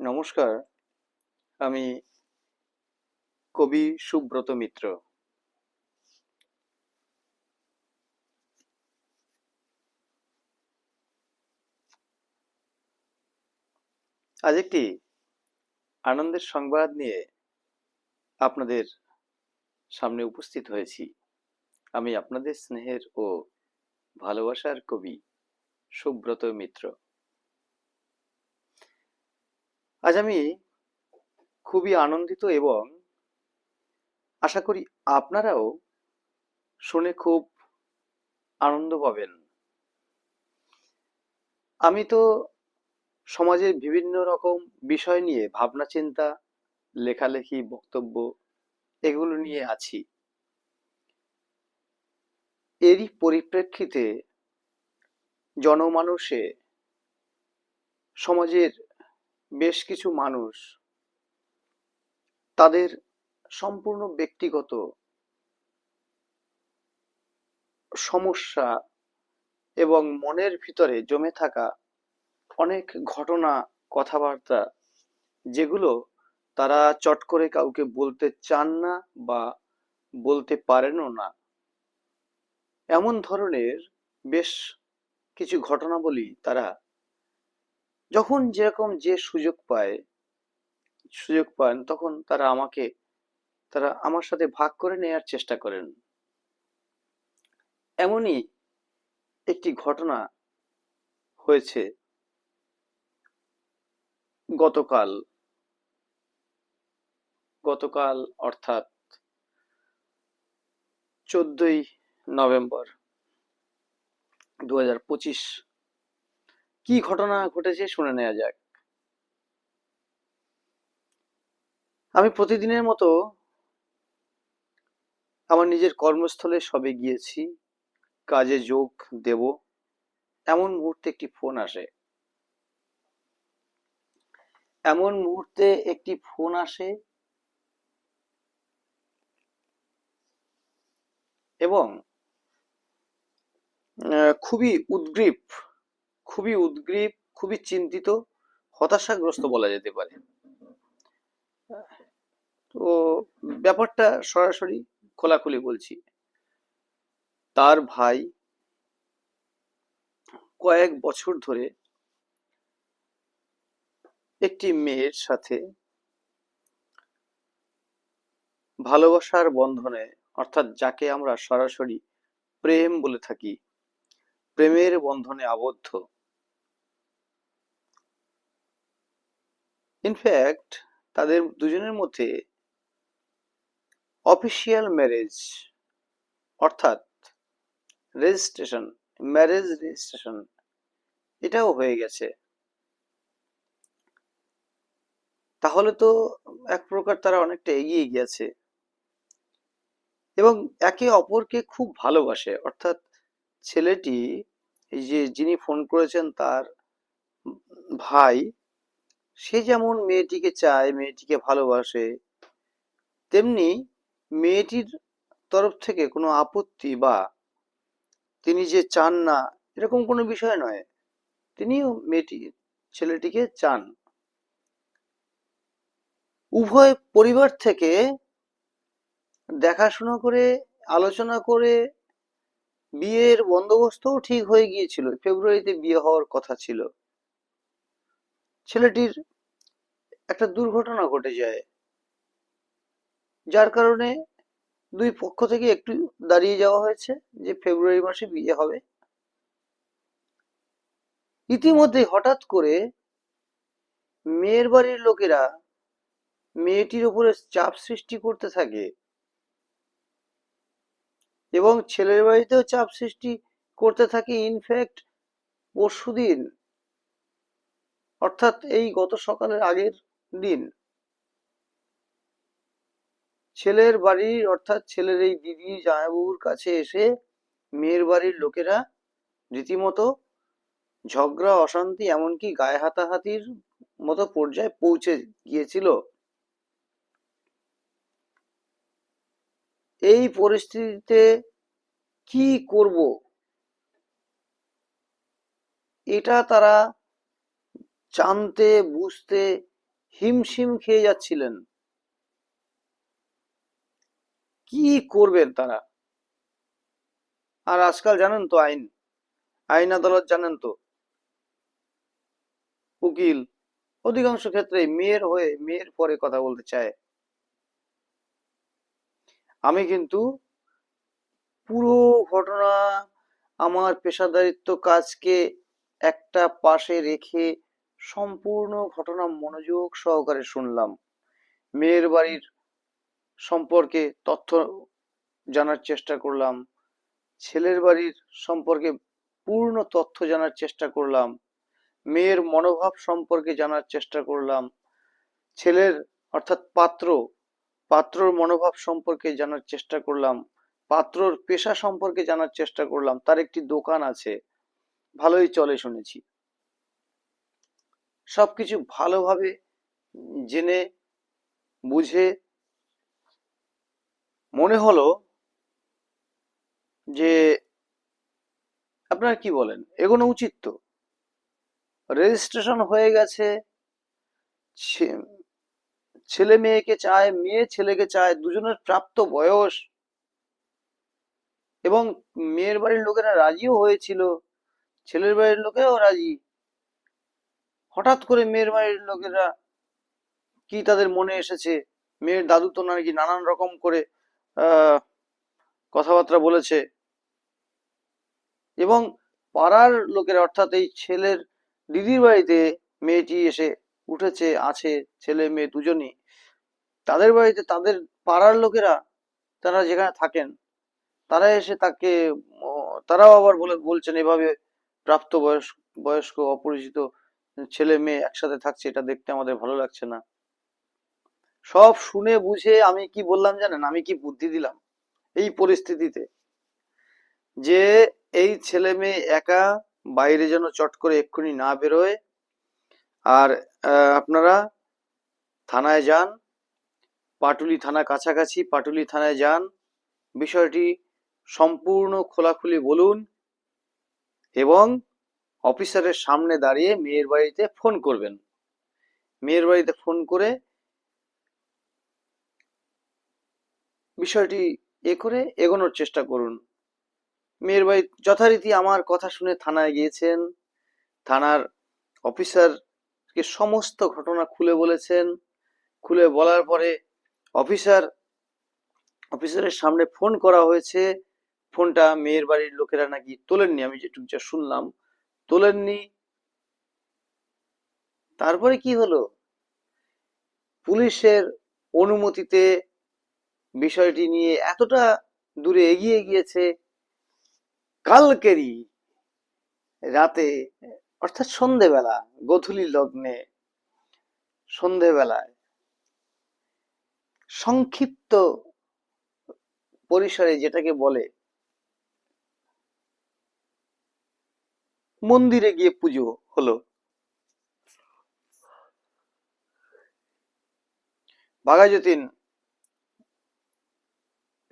নমস্কার, আমি কবি সুব্রত মিত্র। আজ একটি আনন্দের সংবাদ নিয়ে আপনাদের সামনে উপস্থিত হয়েছি। আমি আপনাদের স্নেহের ও ভালোবাসার কবি সুব্রত মিত্র। আজ আমি খুবই আনন্দিত এবং আশা করি আপনারাও শুনে খুব আনন্দ পাবেন। আমি তো সমাজের বিভিন্ন রকম বিষয় নিয়ে ভাবনা, চিন্তা, লেখালেখি, বক্তব্য এগুলো নিয়ে আছি। এরই পরিপ্রেক্ষিতে জনমানুষে সমাজের বেশ কিছু মানুষ তাদের সম্পূর্ণ ব্যক্তিগত সমস্যা এবং মনের ভিতরে জমে থাকা অনেক ঘটনা, কথাবার্তা যেগুলো তারা চট করে কাউকে বলতে চান না বা বলতে পারেনও না। এমন ধরনের বেশ কিছু ঘটনাবলী তারা যখন যেরকম যে সুযোগ পায়, সুযোগ পান, তখন তারা আমাকে, তারা আমার সাথে ভাগ করে নেয়ার চেষ্টা করেন। এমনই একটি ঘটনা হয়েছে গতকাল। গতকাল অর্থাৎ চোদ্দই নভেম্বর দু হাজার পঁচিশ কি ঘটনা ঘটেছে শুনে নেওয়া যাক। আমি প্রতিদিনের মতো আমার নিজের কর্মস্থলে সবে গিয়েছি, কাজে যোগ দেব, এমন মুহূর্তে একটি ফোন আসে। এমন মুহূর্তে একটি ফোন আসে এবং খুবই উদ্গ্রীব খুবই উদ্গ্রীব, খুবই চিন্তিত, হতাশাগ্রস্ত বলা যেতে পারে। তো ব্যাপারটা সরাসরি খোলাখুলি বলছি। তার ভাই কয়েক বছর ধরে একটি মেয়ের সাথে ভালোবাসার বন্ধনে, অর্থাৎ যাকে আমরা সরাসরি প্রেম বলে থাকি, প্রেমের বন্ধনে আবদ্ধ। ইনফ্যাক্ট তাদের দুজনের মধ্যে অফিসিয়াল ম্যারেজ অর্থাৎ রেজিস্ট্রেশন ম্যারেজ রেজিস্ট্রেশন এটাও হয়ে গেছে। তাহলে তো এক প্রকার তারা অনেকটা এগিয়ে গিয়েছে। এবং একে অপরকে খুব ভালোবাসে, অর্থাৎ ছেলেটি যে যিনি ফোন করেছেন তার ভাই সে যেমন মেয়েটিকে চায়, মেয়েটিকে ভালোবাসে, তেমনি মেয়েটির তরফ থেকে কোনো আপত্তি বা তিনি যে চান না, এরকম কোনো বিষয় নয়। তিনিও মেয়েটি, ছেলেটিকে চান। উভয় পরিবার থেকে দেখাশোনা করে, আলোচনা করে বিয়ের বন্দোবস্তও ঠিক হয়ে গিয়েছিল। ফেব্রুয়ারিতে বিয়ে হওয়ার কথা ছিল। ছেলেটির একটা দুর্ঘটনা ঘটে যায়। যার কারণে দুই পক্ষ থেকে একটু দাঁড়িয়ে যাওয়া হয়েছে যে ফেব্রুয়ারি মাসে বিয়ে হবে। ইতিমধ্যে হঠাৎ করে মেয়ের বাড়ির লোকেরা মেয়েটির উপরে চাপ সৃষ্টি করতে থাকে এবং ছেলের বাড়িতেও চাপ সৃষ্টি করতে থাকে। ইনফ্যাক্ট পরশুদিন অর্থাৎ এই গত সকালের আগের দিন, ছেলের বাড়ির, অর্থাৎ ছেলের এই দিদি জামাইবাবুর কাছে এসে মেয়ের বাড়ির লোকেরা রীতিমতো ঝগড়া, অশান্তি, এমনকি গায়ে হাতাহাতির মতো পর্যায়ে পৌঁছে গিয়েছিল। এই পরিস্থিতিতে কি করব? এটা তারা জানতে বুঝতে হিমশিম খেয়ে যাচ্ছিলেন। কি করবেন তারা? আর আজকাল জানেন তো আইন। আইন আদালত জানেন তো। উকিল, অধিকাংশ ক্ষেত্রে মেয়ের হয়ে, মেয়ের পরে কথা বলতে চায়। আমি কিন্তু পুরো ঘটনা, আমার পেশাদারিত্ব কাজকে একটা পাশে রেখে সম্পূর্ণ ঘটনা মনোযোগ সহকারে শুনলাম। মেয়ের বাড়ির সম্পর্কে তথ্য জানার চেষ্টা করলাম। ছেলের বাড়ির সম্পর্কে পূর্ণ তথ্য জানার চেষ্টা করলাম। মেয়ের মনোভাব সম্পর্কে জানার চেষ্টা করলাম। ছেলের, অর্থাৎ পাত্র, পাত্রর মনোভাব সম্পর্কে জানার চেষ্টা করলাম। পাত্রর পেশা সম্পর্কে জানার চেষ্টা করলাম। তার একটি দোকান আছে। ভালোই চলে শুনেছি। সবকিছু ভালোভাবে জেনে, বুঝে মনে হলো যে আপনারা কি বলেন? এগোনো উচিত তো। রেজিস্ট্রেশন হয়ে গেছে ছেলে মেয়েকে চায়, মেয়ে ছেলেকে চায়, দুজনের প্রাপ্ত বয়স। এবং মেয়ের বাড়ির লোকেরা রাজিও হয়েছিল, ছেলের বাড়ির লোকেরাও রাজি। হঠাৎ করে মেয়ের বাড়ির লোকেরা কি তাদের মনে এসেছে? মেয়ের দাদু তো নাকি নানান রকম করে কথাবার্তা বলেছে। এবং পাড়ার লোকেরা, অর্থাৎ এই ছেলের দিদির বাড়িতে মেয়েটি এসে উঠেছে, আছে ছেলে মেয়ে দুজনই। তাদের বাড়িতে, তাদের পাড়ার লোকেরা তারা যেখানে থাকেন, তারা এসে তাকে তারাও আবার বলে, বলছেন এভাবে প্রাপ্ত বয়স বয়স্ক, অপরিচিত ছেলে মেয়ে একসাথে থাকছে, এটা দেখতে আমাদের ভালো লাগছে না। সব শুনে বুঝে আমি কি বললাম জানেন? আমি কি বুদ্ধি দিলাম এই পরিস্থিতিতে? যে এই ছেলে মেয়ে একা বাইরে যেন চট করে এক্ষুনি না বেরোয়, আর আপনারা থানায় যান, পাটুলি থানা কাছাকাছি, পাটুলি থানায় যান, বিষয়টি সম্পূর্ণ খোলাখুলি বলুন এবং অফিসারের সামনে দাঁড়িয়ে মেয়ের বাড়িতে ফোন করবেন। মেয়ের বাড়িতে ফোন করে বিষয়টি এ করে এগোনোর চেষ্টা করুন। মেয়ের বাড়ি যথারীতি আমার কথা শুনে থানায় গিয়েছেন। থানার অফিসারকে সমস্ত ঘটনা খুলে বলেছেন। খুলে বলার পরে অফিসার, অফিসারের সামনে ফোন করা হয়েছে। ফোনটা মেয়ের বাড়ির লোকেরা নাকি তোলেননি, আমি যেটুকু যা শুনলাম। তোলেননি। তারপরে কি হলো? পুলিশের অনুমতিতে বিষয়টি নিয়ে এতটা দূরে এগিয়ে গিয়েছে কালকেরই রাতে, অর্থাৎ সন্ধেবেলা, গধূলি লগ্নে, সন্ধেবেলায়। সংক্ষিপ্ত পরিসরে যেটাকে বলে মন্দিরে গিয়ে পুজো হলো। বাঘাযতীন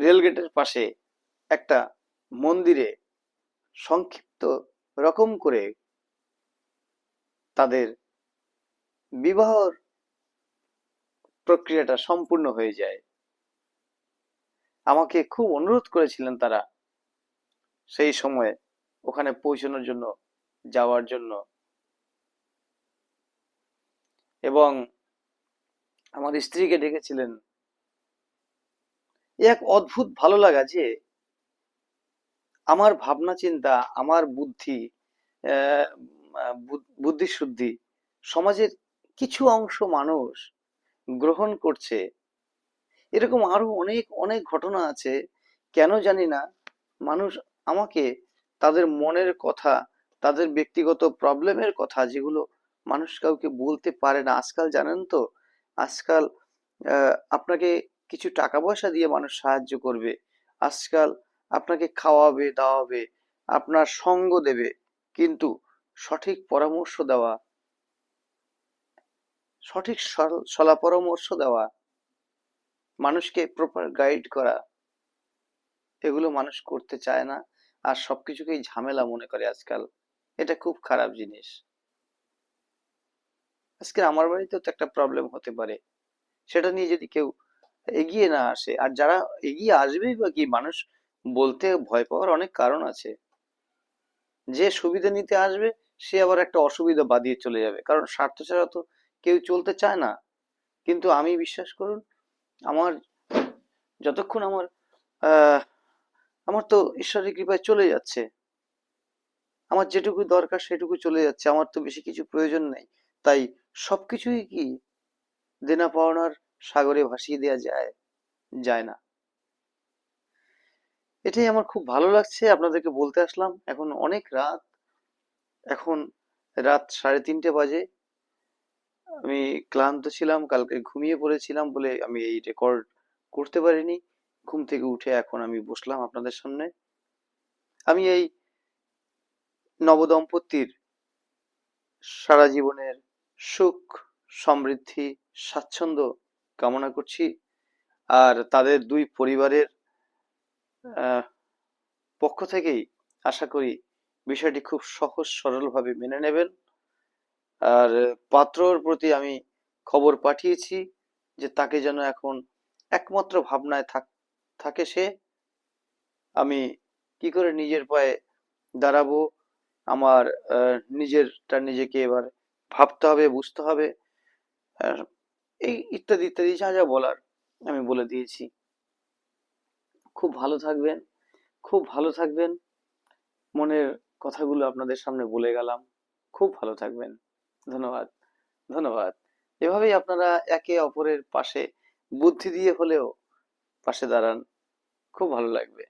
রেলগেটের পাশে একটা মন্দিরে সংক্ষিপ্ত রকম করে তাদের বিবাহর প্রক্রিয়াটা সম্পূর্ণ হয়ে যায়। আমাকে খুব অনুরোধ করেছিলেন তারা সেই সময়ে ওখানে পৌঁছানোর জন্য। যাওয়ার জন্য। এবং আমার স্ত্রীকে ডেকেছিলেন। এক অদ্ভুত ভালো লাগা যে, আমার ভাবনা চিন্তা, আমার বুদ্ধি বুদ্ধি শুদ্ধি সমাজের কিছু অংশ মানুষ গ্রহণ করছে। এরকম আরও অনেক অনেক ঘটনা আছে। কেন জানি না, মানুষ আমাকে তাদের মনের কথা তাদের ব্যক্তিগত প্রবলেমের কথা যেগুলো মানুষ কাউকে বলতে পারে না। আজকাল জানেন তো? আজকাল আপনাকে কিছু টাকা পয়সা দিয়ে মানুষ সাহায্য করবে। আজকাল আপনাকে খাওয়াবে, দাওয়াবে, আপনার সঙ্গ দেবে। কিন্তু সঠিক পরামর্শ দেওয়া, সঠিক সলা পরামর্শ দেওয়া, মানুষকে প্রপার গাইড করা, এগুলো মানুষ করতে চায় না। আর সবকিছুকেই ঝামেলা মনে করে আজকাল। এটা খুব খারাপ জিনিস। আজকে আমার বাড়িতেও তো একটা প্রবলেম হতে পারে। সেটা নিয়ে যদি কেউ এগিয়ে না আসে, আর যারা এগিয়ে আসবে বা কি, মানুষ বলতে ভয় পাওয়ার অনেক কারণ আছে। যে সুবিধা নিতে আসবে, সে আবার একটা অসুবিধা বাদিয়ে চলে যাবে। কারণ স্বার্থ ছাড়া তো কেউ চলতে চায় না। কিন্তু আমি বিশ্বাস করুন, আমার যতক্ষণ আমার আমার তো ঈশ্বরের কৃপায় চলে যাচ্ছে। আমার যেটুকু দরকার সেটুকু চলে যাচ্ছে, আমার তো বেশি কিছু প্রয়োজন নেই। তাই সবকিছুই কি দেনা পাওনার সাগরে ভাসিয়ে দেওয়া যায় যায় না। এটাই আমার খুব ভালো লাগছে, আপনাদেরকে বলতে আসলাম। এখন অনেক রাত, এখন রাত সাড়ে তিনটে বাজে। আমি ক্লান্ত ছিলাম, কালকে ঘুমিয়ে পড়েছিলাম বলে আমি এই রেকর্ড করতে পারিনি। ঘুম থেকে উঠে এখন আমি বসলাম আপনাদের সামনে। আমি এই নবদম্পতির সারা জীবনের সুখ, সমৃদ্ধি, স্বাচ্ছন্দ্য কামনা করছি। আর তাদের দুই পরিবারের পক্ষ থেকেই আশা করি বিষয়টি খুব সহজ সরলভাবে মেনে নেবেন। আর পাত্রর প্রতি আমি খবর পাঠিয়েছি যে তাকে যেন এখন একমাত্র ভাবনায় থাক, থাকে সে। আমি কি করে নিজের পায়ে দাঁড়াবো? আমার নিজেরটা নিজেকে এবার ভাবতে হবে, বুঝতে হবে। এই ইত্যাদি ইত্যাদি যা যা বলার আমি বলে দিয়েছি। খুব ভালো থাকবেন, খুব ভালো থাকবেন। মনের কথাগুলো আপনাদের সামনে বলে গেলাম। খুব ভালো থাকবেন। ধন্যবাদ ধন্যবাদ। এভাবেই আপনারা একে অপরের পাশে বুদ্ধি দিয়ে হলেও পাশে দাঁড়ান। খুব ভালো লাগবে।